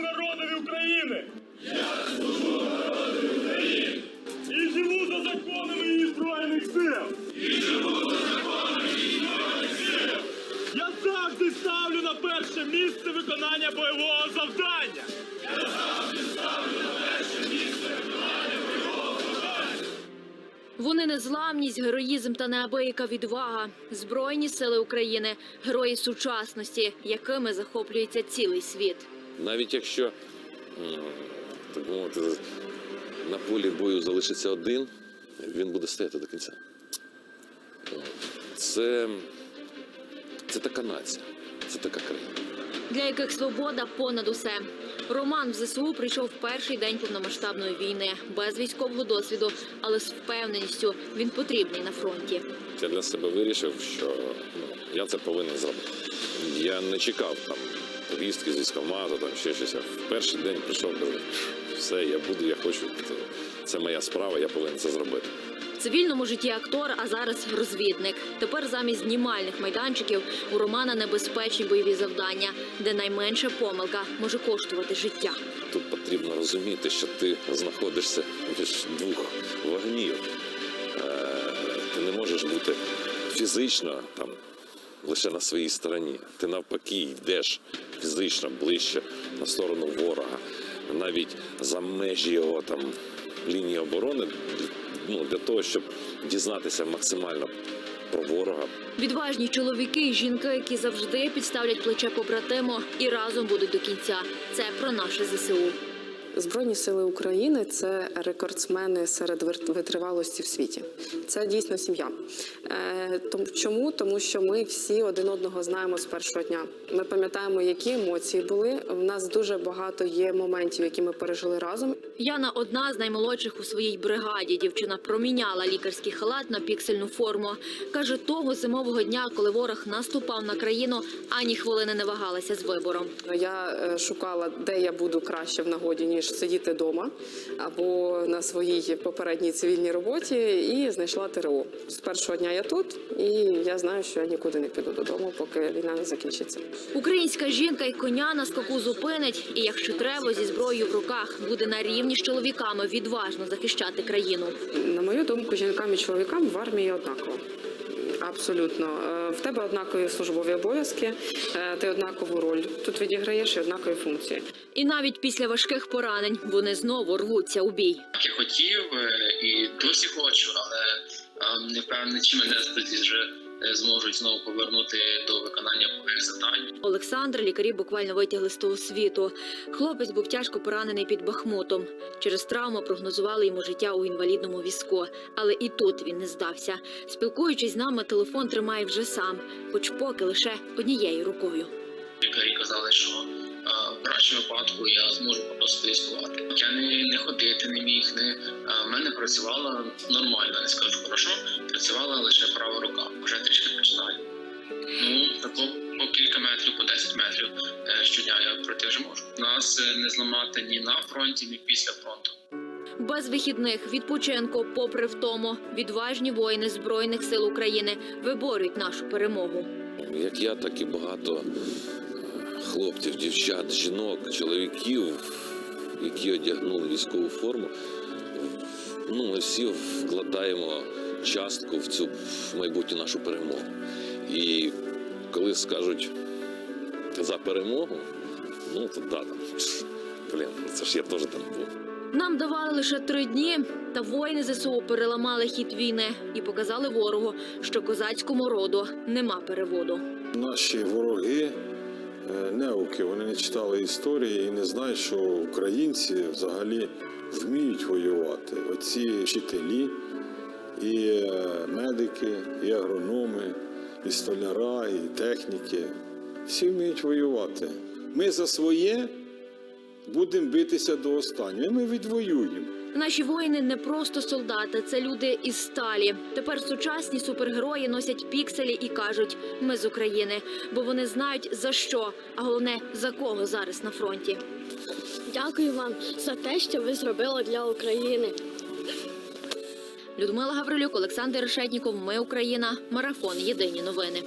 народові України! Я служу народові України! І живу за законами її збройних сил! І живу за законами її збройних сил! Я завжди ставлю на перше місце виконання бойового завдання! Вони незламність, героїзм та неабияка відвага, збройні сили України, герої сучасності, якими захоплюється цілий світ. Навіть якщо так мовити, на полі бою залишиться один, він буде стояти до кінця. Це, це така нація, це така країна. для яких свобода понад усе. Роман в ЗСУ прийшов в перший день повномасштабної війни без військового досвіду, але з впевненістю він потрібний на фронті. Я для себе вирішив, що ну, я це повинен зробити. Я не чекав там повістки з військкомату, там ще щось. Я в перший день прийшов, кажу, все, я буду, я хочу. Це, це моя справа, я повинен це зробити. В цивільному житті актор, а зараз розвідник. Тепер замість знімальних майданчиків у Романа небезпечні бойові завдання, де найменша помилка може коштувати життя. Тут потрібно розуміти, що ти знаходишся між двох вогнів. Е, Ти не можеш бути фізично там лише на своїй стороні. Ти навпаки йдеш фізично ближче на сторону ворога, навіть за межі його там лінії оборони, ну, для того, щоб дізнатися максимально про ворога, Відважні чоловіки і жінки, які завжди підставлять плече побратиму і разом будуть до кінця. Це про наше ЗСУ. Збройні сили України це рекордсмени серед витривалості в світі. Це дійсно сім'я. Е, чому? Тому що ми всі один одного знаємо з першого дня. Ми пам'ятаємо, які емоції були. У нас дуже багато є моментів, які ми пережили разом. Яна одна з наймолодших у своїй бригаді. Дівчина проміняла лікарський халат на піксельну форму. Каже, того зимового дня, коли ворог наступав на країну, ані хвилини не вагалася з вибором. Я е, шукала, де я буду краще в нагоді, ніж сидіти вдома або на своїй попередній цивільній роботі, і знайшла ТРО. З першого дня я тут, і я знаю, що я нікуди не піду додому, поки війна не закінчиться. Українська жінка й коня на скаку зупинить, і якщо треба, зі зброєю в руках буде на рівні з чоловіками відважно захищати країну. На мою думку, жінкам і чоловікам в армії однаково. Абсолютно, Е, в тебе однакові службові обов'язки, е, ти однакову роль тут відіграєш і однакові функції. І навіть після важких поранень вони знову рвуться у бій. Я хотів е, і досі хочу, але е, не впевнений, чи мене тоді вже зможуть знову повернути до завдань. Олександр лікарі буквально витягли з того світу. Хлопець був тяжко поранений під Бахмутом. Через травму прогнозували йому життя у інвалідному візку. Але і тут він не здався. Спілкуючись з нами, телефон тримає вже сам, хоч поки лише однією рукою. Лікарі казали, що е, в кращому випадку я зможу просто військувати. Я не, не ходити не міг, не е, в мене працювала нормально, не скажу хорошо. Працювала лише права рука. Е, не зламати ні на фронті, ні після фронту. Без вихідних відпочинку, попри втому, відважні воїни збройних сил України виборюють нашу перемогу. як я, так і багато е, хлопців, дівчат, жінок, чоловіків, які одягнули військову форму. Ну, ми всі вкладаємо частку в цю в майбутню нашу перемогу. І коли скажуть за перемогу, ну то да, там, блін, це ж я теж там був. Нам давали лише три дні, та воїни ЗСУ переламали хід війни і показали ворогу, що козацькому роду нема переводу. Наші вороги е, неуки, вони не читали історії і не знають, що українці взагалі вміють воювати. Оці вчителі, і е, медики, і агрономи, і столяра, і техніки. Всі вміють воювати. Ми за своє будемо битися до останнього. і Ми відвоюємо. Наші воїни не просто солдати, це люди із сталі. Тепер сучасні супергерої носять пікселі і кажуть: ми з України, бо вони знають за що, а головне за кого зараз на фронті. Дякую вам за те, що ви зробили для України. Людмила Гаврилюк, Олександр Решетніков. Ми Україна. Марафон. Єдині новини.